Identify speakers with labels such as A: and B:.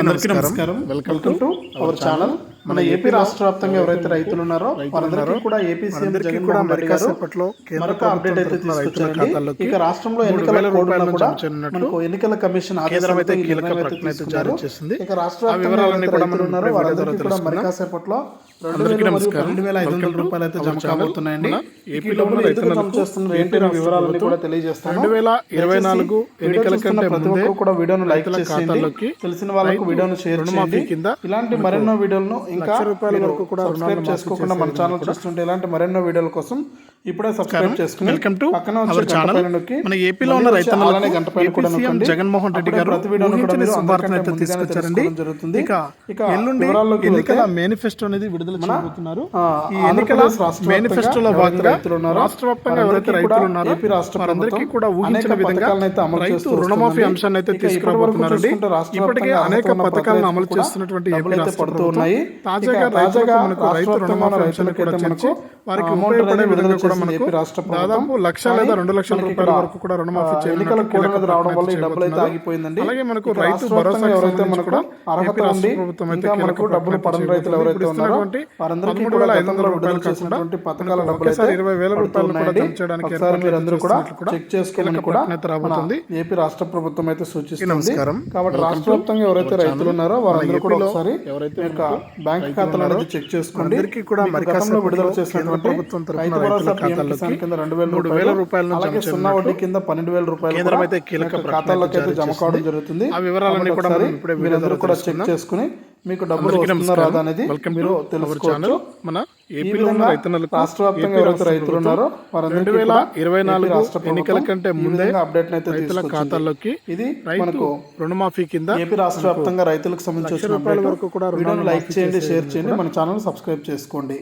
A: అందరికీ నమస్కారం. Welcome to our channel మన ఏపీ రాష్ట్ర వ్యాప్తంగా ఎవరైతే రైతులు ఉన్నారో వారందరికీ కూడా ఏపీ సీఎం జగన్మోహన్ రెడ్డి గారు మరొక అప్డేట్ అయితే తీసుకొచ్చారండి. ఇక రాష్ట్రంలో ఎన్నికల కోడ్ ఉన్నా కూడా మనకు ఎన్నికల కమిషన్ ఆదేశాలు అయితే కీలక ప్రకటన అయితే జారీ చేసింది. ఇక రాష్ట్ర ఎవరైతే రైతులు ఉన్నారో వారందరికీ కూడా మరి కాసేపట్లో రెండు వేల మరియు రెండు వేల ఐదు వందల రూపాయలు అయితే జమ కాబోతున్నాయండి. చేస్తున్నారు ఏంటి అనే వివరాలన్నీ కూడా తెలియజేస్తాను.
B: రెండు వేల ఇరవై నాలుగు ఎన్నికల కంటే
A: ప్రతి ఒక్కరు కూడా వీడియోను లైక్
B: ఖాతాల్లోకి
A: తెలిసిన వాళ్ళకు వీడియోను షేర్ చేయండి.
B: కింద
A: ఇలాంటి మరెన్నో వీడియోలను ఇంకా రూపాయల వరకు కూడా సబ్స్క్రైబ్ చేసుకోకుండా మన ఛానల్ చూస్తుంటే ఇలాంటి మరెన్నో వీడియోల కోసం ఇప్పుడే సబ్స్క్రైబ్ చేసుకుని
B: వెల్కమ్ టు అవర్ ఛానల్ మన ఏపీలో ఉన్న రైతన్నలకు
A: గంట పైన కూడా
B: ఏపీ సీఎం
A: నొక్కండి.
B: జగన్మోహన్ రెడ్డి గారు
A: ప్రతి వీడియోను కూడా మీరు
B: శుభార్తను అయితే తీసుకొచ్చారండి.
A: జరుగుతుంది.
B: ఇక
A: ఇక
B: ఎల్లుండి ఎన్నికల మేనిఫెస్టో అనేది విడుదల చేయబోతున్నారు. ఈ ఎన్నికల మేనిఫెస్టోలో భాగంగా రాష్ట్ర వ్యాప్తంగా ఎవరైతే రైతులు ఉన్నారో
A: ఏపీ రాష్ట్ర
B: వారందరికీ కూడా ఊహించిన విధంగా రైతు రుణమాఫీ. అంశాన్ని అయితే తీసుకురాబోతున్నారండి ఇప్పటికే అనేక పథకాలను అమలు చేస్తున్నటువంటి ఏపీ
A: డబ్బులు అయితే
B: రాష్ట్ర
A: పడుతూ
B: ప్రభుత్వం.
A: ఉన్నాయి.
B: తాజాగా
A: తాజాగా
B: మనకు రైతు రుణమాఫీ అంశాన్ని కూడా వారికి ఉపయోగపడే విధంగా కూడా మనకు
A: ఏపీ రాష్ట్ర ప్రభుత్వం.
B: దాదాపు లక్ష లేదా రెండు లక్షల రూపాయల వరకు కూడా రుణమాఫీ
A: అనేది రావడం వల్ల ఈ డబ్బులు అయితే. ఆగిపోయిందండి
B: అలాగే మనకు రైతు భరోసా
A: ఎవరైతే మనకు అర్హత ఉంది
B: ప్రభుత్వం అయితే
A: మనకు డబ్బులు పడని రైతులు. ఎవరైతే ఉన్నారో వారందరికీ కూడా
B: వేల ఐదు వందల రూపాయలు
A: చేసినటువంటి పథకాల డబ్బులు అయితే
B: ఇరవై వేల రూపాయలు కూడా
A: ఉన్నాయండి.
B: జమ చేయడానికి
A: ఒకసారి
B: ఏర్పాట్లు
A: మీరు అందరూ కూడా చెక్ చేసుకోమని కూడా
B: రాబోతుంది.
A: ఏపీ రాష్ట్ర ప్రభుత్వం అయితే సూచిస్తుంది
B: నమస్కారం.
A: కాబట్టి రాష్ట్ర వ్యాప్తంగా ఎవరైతే రైతులు ఉన్నారో వారందరూ కూడా ఒకసారి
B: ఎవరైతే
A: బ్యాంక్ ఖాతాలు అనేది చెక్ చేసుకోండి
B: కూడా మరి
A: విడుదల చేసినటువంటి
B: ప్రభుత్వం తరపున ఖాతాల్లోకి మూడు వేల
A: రూపాయలు
B: రూపాయలను
A: అలాగే
B: జమ
A: సున్నా వడ్డీ కింద పన్నెండు వేల రూపాయలు
B: కేంద్రం అయితే కీలక
A: ఖాతాల్లోకి అయితే జమ. కావడం జరుగుతుంది
B: ఆ వివరాలన్నీ కూడా ఇప్పుడే
A: మీరందరూ చెక్. చేసుకుని మీకు డబ్బులు వస్తుందా. రాదా అనేది మీరు తెలుసుకోవచ్చు
B: మన ఏపీలో రైతన్నలకు
A: రాష్ట్ర వ్యాప్తంగా ఎవరైతే రైతులు ఉన్నారో
B: రెండు వేల ఇరవై నాలుగు ఎన్నికల కంటే ముందే
A: అప్డేట్ అయితే
B: రైతుల. ఖాతాల్లోకి
A: ఇది మనకు
B: రుణమాఫీ కింద
A: ఏపీ రాష్ట్ర వ్యాప్తంగా రైతులకు సంబంధించి వచ్చిన
B: రూపాయల
A: update.
B: వరకు కూడా
A: లైక్ చేయండి షేర్ చేయండి మన ఛానల్ సబ్స్క్రైబ్ చేసుకోండి